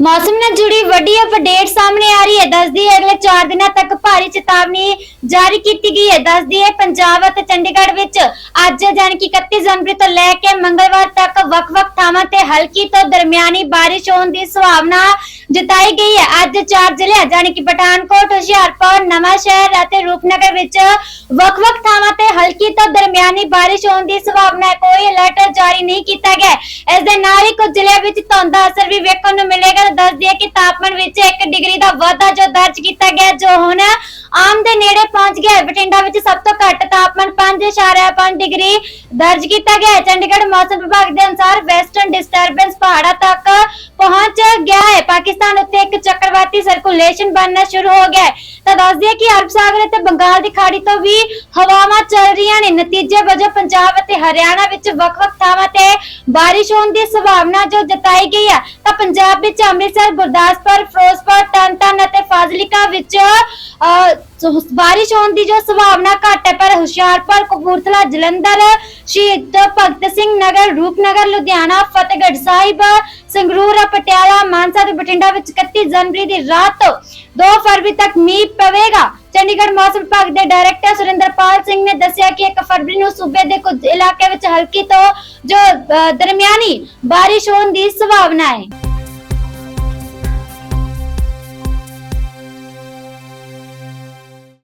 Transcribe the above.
ਮੌਸਮ ਨਾਲ ਜੁੜੀ ਵੱਡੀ ਅਪਡੇਟ ਸਾਹਮਣੇ ਆ ਰਹੀ ਹੈ। ਦੱਸਦੀ ਹੈ, ਅਗਲੇ 4 ਦਿਨਾਂ ਤੱਕ ਭਾਰੀ ਚੇਤਾਵਨੀ ਜਾਰੀ ਕੀਤੀ ਗਈ ਹੈ। ਦੱਸਦੀ ਹੈ, ਪੰਜਾਬ ਅਤੇ ਚੰਡੀਗੜ੍ਹ ਵਿੱਚ ਅੱਜ ਯਾਨੀ ਕਿ 31 ਜਨਵਰੀ ਤੋਂ ਲੈ ਕੇ ਮੰਗਲਵਾਰ ਤੱਕ ਵੱਖ-ਵੱਖ ਥਾਵਾਂ ਤੇ ਹਲਕੀ ਤੋਂ ਦਰਮਿਆਨੀ ਬਾਰਿਸ਼ ਹੋਣ ਦੀ ਸੰਭਾਵਨਾ ਜਤਾਈ ਗਈ ਹੈ। ਅੱਜ ਚਾਰ ਜ਼ਿਲ੍ਹੇ ਯਾਨੀ ਕਿ ਪਠਾਨਕੋਟ, ਹੁਸ਼ਿਆਰਪੁਰ ਨਵਾਂ ਅਤੇ ਰੂਪਨਗਰ ਵਿੱਚ ਵੱਖ-ਵੱਖ ਥਾਵਾਂ ਤੇ ਹਲਕੀ ਤੋਂ ਦਰਮਿਆਨੀ ਬਾਰਿਸ਼ ਹੋਣ ਦੀ ਸੰਭਾਵਨਾ ਹੈ। ਕੋਈ ਅਲਰਟ ਜਾਰੀ ਨਹੀਂ ਕੀਤਾ ਗਿਆ ਇਸ ਦੇ ਨਾਲ ਹੀ ਕੁਝ ਜ਼ਿਲ੍ਹਿਆਂ ਵਿੱਚ ਧੁੰਦ ਦਾ ਅਸਰ ਵੀ ਵੇਖਣ ਨੂੰ ਮਿਲੇਗਾ। ਤਾਂ ਦੱਸ ਦਈਏ ਕਿ ਤਾਪਮਾਨ ਵਿੱਚ 1 ਡਿਗਰੀ ਦਾ ਵਾਧਾ ਜੋ ਦਰਜ ਕੀਤਾ ਗਿਆ, ਜੋ ਹੁਣ ਆਮ ਦੇ ਨੇੜੇ ਪਹੁੰਚ ਗਿਆ ਹੈ। ਬਠਿੰਡਾ ਵਿੱਚ ਸਭ ਤੋਂ ਘੱਟ ਤਾਪਮਾਨ 5.5 ਡਿਗਰੀ ਦਰਜ ਕੀਤਾ ਗਿਆ ਹੈ। ਚੰਡੀਗੜ੍ਹ ਮੌਸਮ ਵਿਭਾਗ ਦੇ ਅਨੁਸਾਰ ਵੈਸਟਰਨ ਡਿਸਟਰਬੈਂਸ ਪਹਾੜਾਂ ਤੱਕ ਪਹੁੰਚ ਗਿਆ ਹੈ। ਪਾਕਿਸਤਾਨ ਉੱਤੇ ਇੱਕ ਚੱਕਰਵਾਤੀ ਸਰਕੂਲੇਸ਼ਨ ਬਣਨਾ ਸ਼ੁਰੂ ਹੋ ਗਿਆ ਹੈ। ਤਾਂ ਦੱਸ ਦਈਏ ਕਿ ਅਰਬ ਸਾਗਰ ਅਤੇ ਬੰਗਾਲ ਦੀ ਖਾੜੀ ਤੋਂ ਵੀ ਹਵਾਵਾਂ ਚੱਲ ਰਹੀਆਂ ਨੇ। ਨਤੀਜੇ ਵਜੋਂ ਪੰਜਾਬ ਅਤੇ ਹਰਿਆਣਾ ਵਿੱਚ ਵੱਖ-ਵੱਖ ਥਾਵਾਂ ਤੇ ਬਾਰਿਸ਼ ਹੋਣ ਦੀ ਸੰਭਾਵਨਾ ਜੋ ਜਤਾਈ ਗਈ ਹੈ। ਤਾਂ ਪੰਜਾਬ ਵਿੱਚ ਅੰਮ੍ਰਿਤਸਰ, ਗੁਰਦਾਸਪੁਰ, ਫਿਰੋਜ਼ਪੁਰ ਤਰਨਤਾਰਨ ਅਤੇ ਫਾਜ਼ਿਲਕਾ ਵਿੱਚ ਬਾਰਿਸ਼ ਹੋਣ ਦੀ ਜੋ ਸੰਭਾਵਨਾ ਘੱਟ ਹੈ, ਪਰ ਹੁਸ਼ਿਆਰਪੁਰ, ਕਪੂਰਥਲਾ, ਜਲੰਧਰ, ਸ਼ਹੀਦ ਭਗਤ ਸਿੰਘ ਨਗਰ, ਰੂਪਨਗਰ, ਲੁਧਿਆਣਾ, ਫਤਿਹਗੜ੍ਹ ਸਾਹਿਬ, ਸੰਗਰੂਰ, ਪਟਿਆਲਾ, ਮਾਨਸਾ ਤੇ ਬਠਿੰਡਾ ਵਿੱਚ 31 ਜਨਵਰੀ ਦੀ ਰਾਤ ਤੋਂ 2 ਫਰਵਰੀ ਤੱਕ ਮੀਂਹ ਪਵੇਗਾ। ਚੰਡੀਗੜ੍ਹ ਮੌਸਮ ਵਿਭਾਗ ਦੇ ਡਾਇਰੈਕਟਰ ਸੁਰਿੰਦਰਪਾਲ ਸਿੰਘ ਨੇ ਦੱਸਿਆ ਕਿ 1 ਫਰਵਰੀ ਨੂੰ ਸੂਬੇ ਦੇ ਕੁਝ ਇਲਾਕਿਆਂ ਵਿੱਚ ਹਲਕੀ ਤੋਂ ਜੋ ਦਰਮਿਆਨੀ ਬਾਰਿਸ਼ ਹੋਣ ਦੀ ਸੰਭਾਵਨਾ ਹੈ।